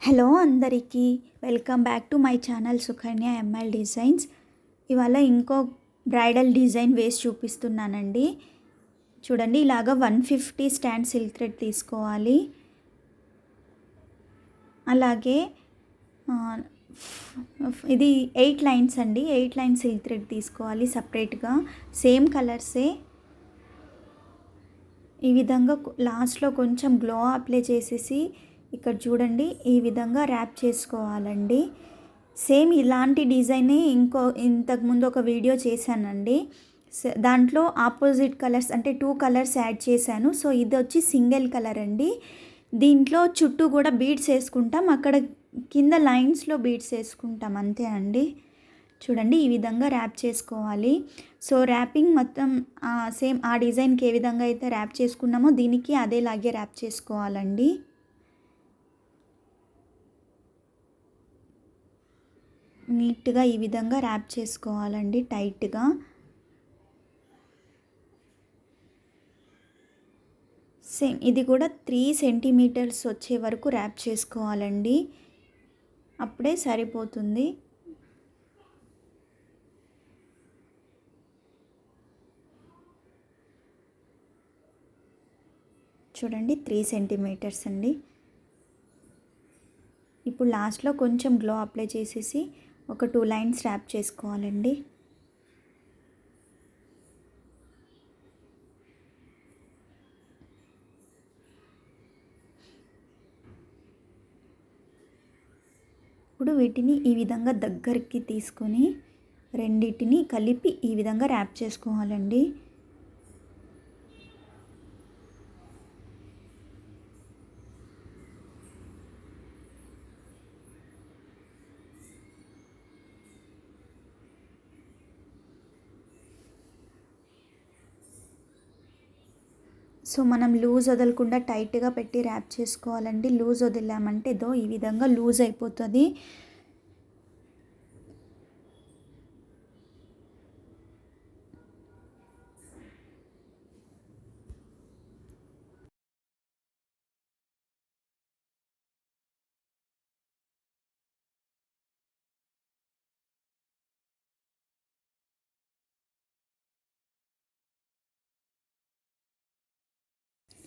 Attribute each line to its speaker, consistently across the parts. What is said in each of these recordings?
Speaker 1: Hello అందరికీ welcome back to my channel Sukanya ML designs ఇవాళ ఇంకో బ్రైడల్ డిజైన్ వేసి చూపిస్తున్నానండి. చూడండి ఇలాగ one fifty stand silk thread తీసుకోవాలి. అలాగే ఇది ఎయిట్ లైన్స్ అండి. ఎయిట్ లైన్ సిల్క్ థ్రెడ్ తీసుకోవాలి సపరేట్గా. సేమ్ కలర్సే. ఈ విధంగా లాస్ట్లో కొంచెం గ్లో అప్లై చేసేసి ఇక్కడ చూడండి ఈ విధంగా ర్యాప్ చేసుకోవాలండి. సేమ్ ఇలాంటి డిజైనే ఇంకో ఇంతకుముందు ఒక వీడియో చేశానండి. దాంట్లో ఆపోజిట్ కలర్స్ అంటే టూ కలర్స్ యాడ్ చేశాను. సో ఇది వచ్చి సింగిల్ కలర్ అండి. దీంట్లో చుట్టూ కూడా బీడ్స్ వేసుకుంటాం. అక్కడ కింద లైన్స్లో బీడ్స్ వేసుకుంటాం. అంతే అండి. చూడండి ఈ విధంగా ర్యాప్ చేసుకోవాలి. సో ర్యాపింగ్ మొత్తం సేమ్ ఆ డిజైన్కి ఏ విధంగా అయితే ర్యాప్ చేసుకున్నామో దీనికి అదేలాగే ర్యాప్ చేసుకోవాలండి. నీట్గా ఈ విధంగా ర్యాప్ చేసుకోవాలండి టైట్గా. సేమ్ ఇది కూడా త్రీ సెంటీమీటర్స్ వచ్చే వరకు ర్యాప్ చేసుకోవాలండి. అప్పుడే సరిపోతుంది. చూడండి త్రీ సెంటీమీటర్స్ అండి. ఇప్పుడు లాస్ట్లో కొంచెం గ్లో అప్లై చేసేసి ఒక టూ లైన్స్ ర్యాప్ చేసుకోవాలండి. ఇప్పుడు వీటిని ఈ విధంగా దగ్గరికి తీసుకొని రెండింటిని కలిపి ఈ విధంగా ర్యాప్ చేసుకోవాలండి. సో మనం లూజ్ వదలకుండా టైట్గా పెట్టి ర్యాప్ చేసుకోవాలండి. లూజ్ వదిలామంటే దో ఈ విధంగా లూజ్ అయిపోతుంది.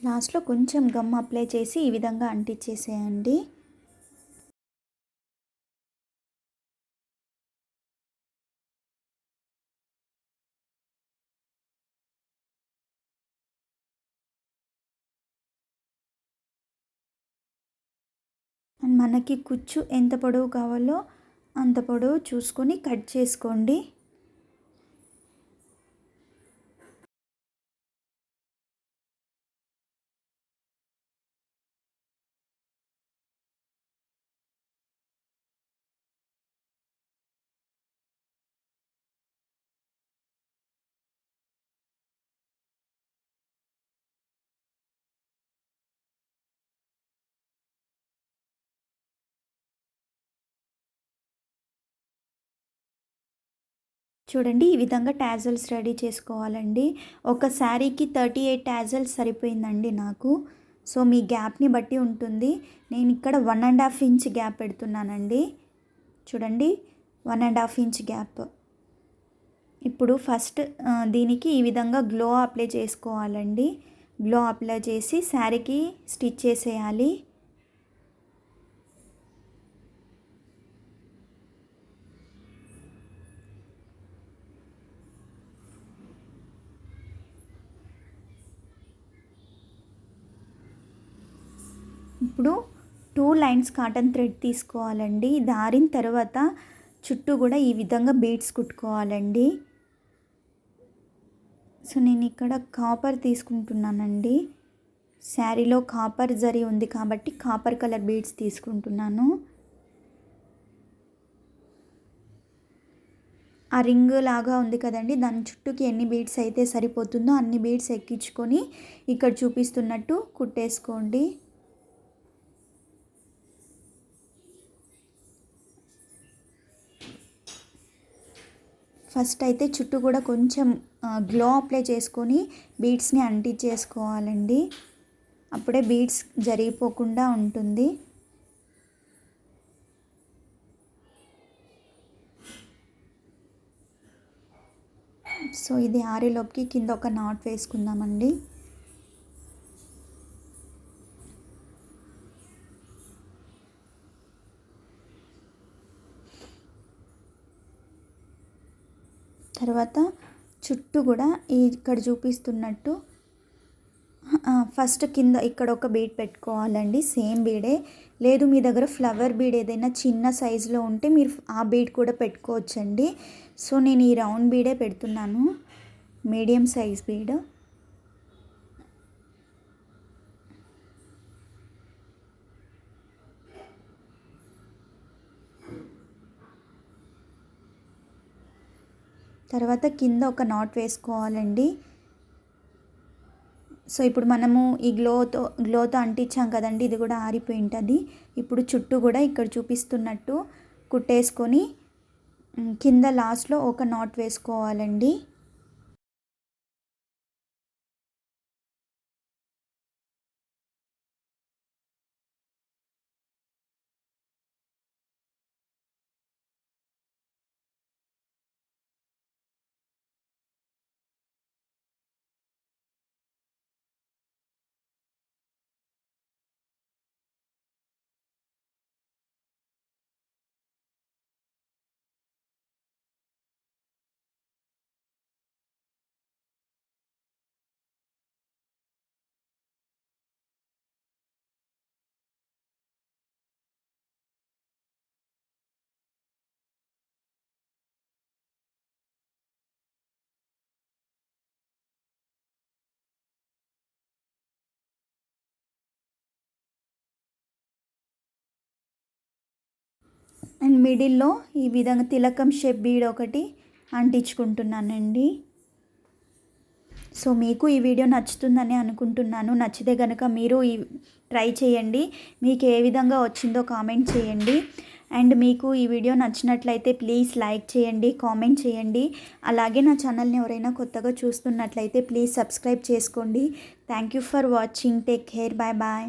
Speaker 1: లాస్ట్లో కొంచెం గమ్ అప్లై చేసి ఈ విధంగా అంటించేసేయండి. అండ్ మనకి కుచ్చు ఎంత పొడవు కావాలో అంత పొడవు చూసుకొని కట్ చేసుకోండి. చూడండి ఈ విధంగా ట్యాజల్స్ రెడీ చేసుకోవాలండి. ఒక శారీకి థర్టీ ఎయిట్ ట్యాజల్స్ సరిపోయిందండి నాకు. సో మీ గ్యాప్ని బట్టి ఉంటుంది. నేను ఇక్కడ one and half inch gap పెడుతున్నానండి. చూడండి one and half inch gap. ఇప్పుడు ఫస్ట్ దీనికి ఈ విధంగా గ్లో అప్లై చేసుకోవాలండి. గ్లో అప్లై చేసి శారీకి స్టిచ్ చేసేయాలి. ఇప్పుడు టూ లైన్స్ కాటన్ థ్రెడ్ తీసుకోవాలండి. దారిన తర్వాత చుట్టూ కూడా ఈ విధంగా బీడ్స్ కుట్టుకోవాలండి. సో నేను ఇక్కడ కాపర్ తీసుకుంటున్నానండి. శారీలో కాపర్ జరీ ఉంది కాబట్టి కాపర్ కలర్ బీడ్స్ తీసుకుంటున్నాను. ఆ రింగ్ లాగా ఉంది కదండి. దాని చుట్టూకి ఎన్ని బీడ్స్ అయితే సరిపోతుందో అన్ని బీడ్స్ ఎక్కించుకొని ఇక్కడ చూపిస్తున్నట్టు కుట్టేసుకోండి. ఫస్ట్ అయితే చుట్టూ కూడా కొంచెం గ్లో అప్లై చేసుకొని బీడ్స్ని అంటించేసుకోవాలండి అప్పుడే బీడ్స్ జరిగిపోకుండా ఉంటుంది. సో ఇది ఆరేలోపుకి కింద ఒక నాట్ వేసుకుందామండి. తర్వాత చుట్టూ కూడా ఇక్కడ చూపిస్తున్నట్టు ఫస్ట్ కింద ఇక్కడ ఒక బీడ్ పెట్టుకోవాలండి సేమ్ బీడే. లేదు మీ దగ్గర ఫ్లవర్ బీడ్ ఏదైనా చిన్న సైజులో ఉంటే మీరు ఆ బీడ్ కూడా పెట్టుకోవచ్చండి. సో నేను ఈ రౌండ్ బీడే పెడుతున్నాను మీడియం సైజ్ బీడ్. తర్వాత కింద ఒక నాట్ వేసుకోవాలండి. సో ఇప్పుడు మనము ఈ గ్లోతో గ్లోతో అంటించాం కదండి ఇది కూడా ఆరిపోయి ఉంటుంది. ఇప్పుడు చుట్టూ కూడా ఇక్కడ చూపిస్తున్నట్టు కుట్టేసుకొని కింద లాస్ట్లో ఒక నాట్ వేసుకోవాలండి. అండ్ మిడిల్లో ఈ విధంగా తిలకం షేప్ బీడ్ ఒకటి అంటించుకుంటున్నానండి. సో మీకు ఈ వీడియో నచ్చుతుందని అనుకుంటున్నాను. నచ్చితే కనుక మీరు ఈ ట్రై చేయండి. మీకు ఏ విధంగా వచ్చిందో కామెంట్ చేయండి. అండ్ మీకు ఈ వీడియో నచ్చినట్లయితే ప్లీజ్ లైక్ చేయండి కామెంట్ చేయండి. అలాగే నా ఛానల్ని ఎవరైనా కొత్తగా చూస్తున్నట్లయితే ప్లీజ్ సబ్స్క్రైబ్ చేసుకోండి. Thank you for watching. Take care. Bye bye.